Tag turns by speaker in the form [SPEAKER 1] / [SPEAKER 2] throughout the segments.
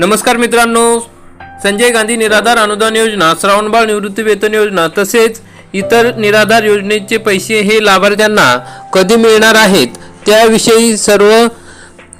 [SPEAKER 1] नमस्कार मित्रांनो. संजय गांधी निराधार अनुदान योजना श्रावणबाळ निवृत्ती वेतन योजना तसेच इतर निराधार योजनेचे पैसे हे लाभार्थ्यांना कधी मिळणार आहेत त्याविषयी सर्व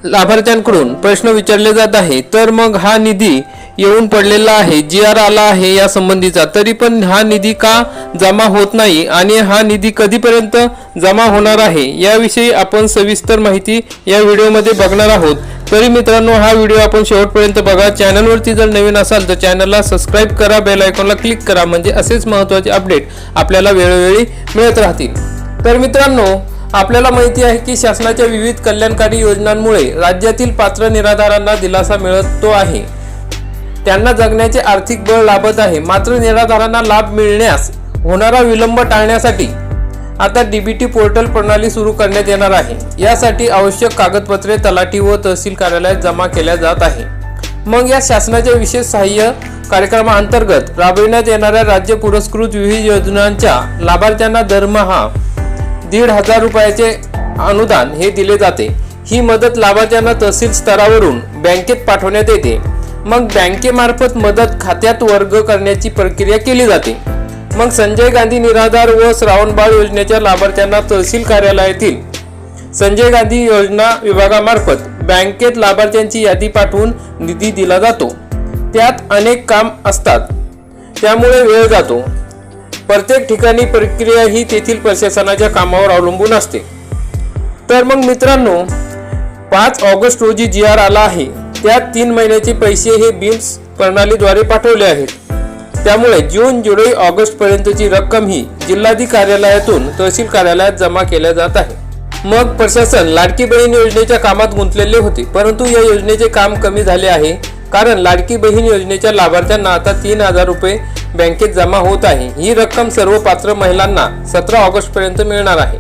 [SPEAKER 1] लाभार्थ्यांकडून प्रश्न विचारले जात आहे. तर मग हा निधी येऊन पडलेला आहे जी आर आला आहे या संबंधीचा. तरी पण हा निधी का जमा होत नाही आणि हा निधी कधीपर्यंत जमा होणार आहे याविषयी आपण सविस्तर माहिती या व्हिडिओमध्ये बघणार आहोत. तरी मित्रांनो हा व्हिडिओ आपण शेवटपर्यंत बघा. चॅनलवरती जर नवीन असाल तर चॅनलला सबस्क्राईब करा बेल आयकॉनला क्लिक करा. म्हणजे असेच महत्त्वाचे अपडेट आपल्याला वेळोवेळी मिळत राहतील. तर मित्रांनो आपल्याला माहिती आहे की शासनाच्या विविध कल्याणकारी योजनांमुळे राज्यातील पात्र निराधारांना दिलासा मिळतो आहे. त्यांना जगण्याचे आर्थिक बळ लाभत आहे. मात्र निराधारांना लाभ मिळण्यास होणारा विलंब टाळण्यासाठी आता डीबीटी पोर्टल प्रणाली सुरू करण्यात येणार आहे. यासाठी आवश्यक कागदपत्रे तलाठी व तहसील कार्यालयात जमा केल्या जात आहे. मग या शासनाच्या विशेष सहाय्य कार्यक्रमाअंतर्गत राबविण्यात येणाऱ्या राज्य पुरस्कृत विविध योजनांच्या लाभार्थ्यांना दरमहा दीड हजार रुपयाचे अनुदान हे दिले जाते. ही मदत लाभार्थ्यांना तहसील स्तरावरून बँकेत पाठवण्यात येते. मग बँकेमार्फत मदत खात्यात वर्ग करण्याची प्रक्रिया केली जाते. मग संजय गांधी निराधार व श्रावणबाळ योजनेच्या लाभार्थ्यांना तहसील कार्यालयातील संजय गांधी योजना विभागामार्फत बँकेत लाभार्थ्यांची यादी पाठवून निधी दिला जातो. त्यात अनेक काम असतात. त्यामुळे वेळ जातो. प्रत्येक ठिकाणी प्रक्रिया ही तेथील प्रशासनाच्या कामावर अवलंबून असते. तर मग मित्रांनो पाच ऑगस्ट रोजी जी आर आला आहे. त्यात तीन महिन्याचे पैसे हे बिल्स प्रणालीद्वारे पाठवले आहेत. त्यामुळे जून जुलै ऑगस्ट पर्यंतची रक्कम ही जिल्हाधिकारी कार्यालयातून तहसील कार्यालयात जमा केल्या जात आहे. मग प्रशासन लाडकी बहीण योजनेच्या कामात गुंतलेले होते परंतु या योजनेचे काम कमी झाले आहे. कारण लाडकी बहीण योजनेच्या लाभार्थ्यांना आता तीन हजार रुपये बँकेत जमा होत आहे. ही रक्कम सर्व पात्र महिलांना सतरा ऑगस्ट पर्यंत मिळणार आहे.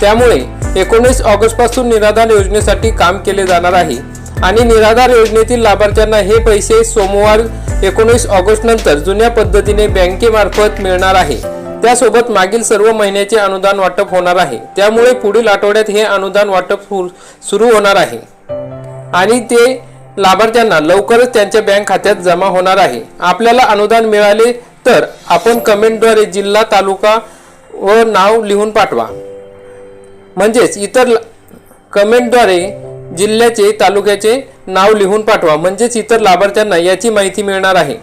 [SPEAKER 1] त्यामुळे एकोणीस ऑगस्टपासून निराधार योजनेसाठी काम केले जाणार आहे. आणि निराधार योजनेतील लाभार्थ्यांना हे पैसे सोमवार एकोणीस ऑगस्ट नंतर जुन्या पद्धतीने बँकेमार्फत मिळणार आहे. त्यासोबत मागील सर्व महिन्याचे अनुदान वाटप होणार आहे. त्यामुळे पुढील आठवड्यात हे अनुदान वाटप सुरू होणार आहे. आणि ते लाभार्थ्यांना लवकरच त्यांच्या बँक खात्यात जमा होणार आहे. आपल्याला अनुदान मिळाले तर आपण कमेंटद्वारे जिल्हा तालुका व नाव लिहून पाठवा. म्हणजेच इतर कमेंटद्वारे जिल्ह्याचे तालुक्याचे नाव लिहून पाठवा. म्हणजेच इतर लाभार्थ्यांना याची माहिती मिळणार आहे.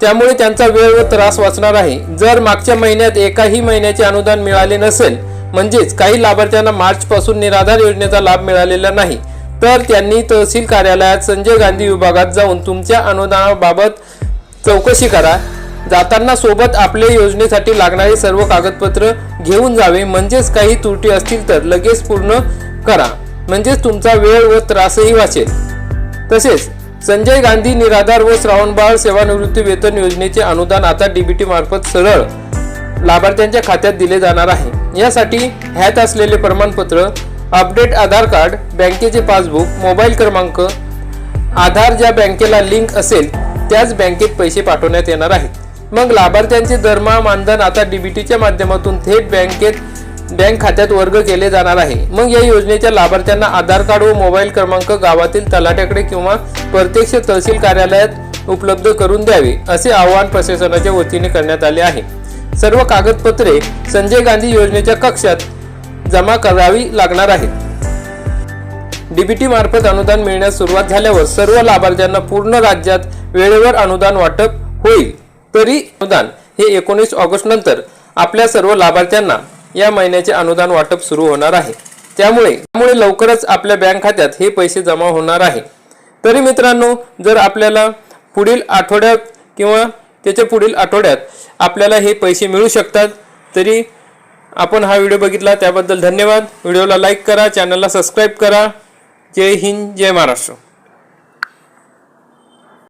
[SPEAKER 1] त्यामुळे त्यांचा वेळ व त्रास वाचणार आहे. जर मागच्या महिन्यात एकाही महिन्याचे अनुदान मिळाले नसेल म्हणजेच काही लाभार्थ्यांना मार्च पासून निराधार योजनेचा लाभ मिळालेला नाही तर त्यांनी तहसील कार्यालयात संजय गांधी विभागात जाऊन तुमच्या अनुदानाबाबत चौकशी करा. जाताना सोबत आपले योजनेसाठी लागणारे सर्व कागदपत्र घेऊन जावे. म्हणजेच काही त्रुटी असतील तर लगेच पूर्ण करा. म्हणजेच तुमचा वेळ व त्रासही वाचेल. तसेच संजय गांधी निराधार व श्रावणबाळ सेवानिवृत्ती वेतन योजनेचे अनुदान आता डीबीटी मार्फत सरळ लाभार्थ्यांच्या खात्यात दिले जाणार आहे. यासाठी ह्यात असलेले प्रमाणपत्र अपडेट आधार कार्ड बँकेचे पासबुक मोबाईल क्रमांक आधार ज्या बँकेला लिंक असेल त्याच बँकेत पैसे पाठवण्यात येणार आहेत. मग लाभार्थ्यांचे दरमहा मानधन आता डीबीटीच्या माध्यमातून थेट बँकेत बँक खात्यात वर्ग केले जाणार आहे. मग या योजनेच्या लाभार्थ्यांना आधार कार्ड व मोबाईल क्रमांक गावातील तलाट्याकडे किंवा प्रत्यक्ष तहसील कार्यालयात उपलब्ध करून द्यावे असे आवाहन प्रशासनाच्या वतीने करण्यात आले आहे. सर्व कागदपत्रे संजय गांधी योजनेच्या कक्षात जमा करावी लागणार आहेत. डीबीटी मार्फत अनुदान मिळण्यास सुरुवात झाल्यावर सर्व लाभार्थ्यांना पूर्ण राज्यात वेळेवर अनुदान वाटप होईल. तरी अनुदान हे एकोणीस ऑगस्ट नंतर आपल्या सर्व लाभार्थ्यांना या महिन्याचे अनुदान वाटप सुरू होणार आहे. त्यामुळे त्यामुळे लवकरच आपल्या बँक खात्यात हे पैसे जमा होणार आहे. तरी मित्रांनो जर आपल्याला पुढील आठवड्यात किंवा त्याच्या पुढील आठवड्यात आपल्याला हे पैसे मिळू शकतात तरी आपण हा व्हिडिओ बघितला त्याबद्दल धन्यवाद. व्हिडिओला लाईक करा चॅनलला सबस्क्राईब करा. जय हिंद जय महाराष्ट्र.